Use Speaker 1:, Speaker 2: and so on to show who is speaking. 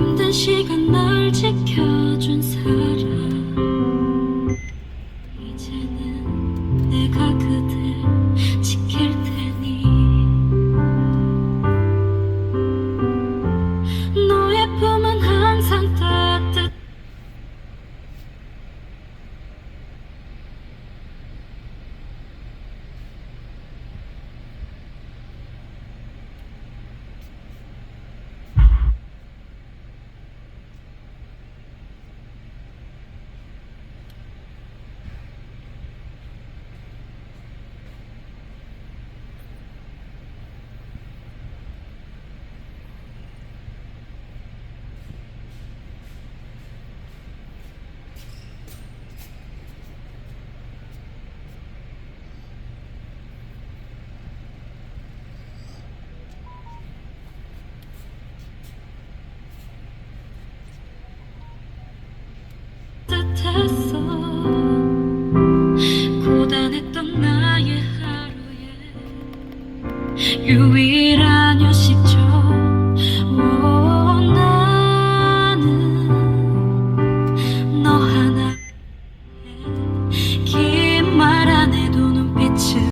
Speaker 1: 힘든 시간 날 지켜준 사람. 이제는 유일한 요식처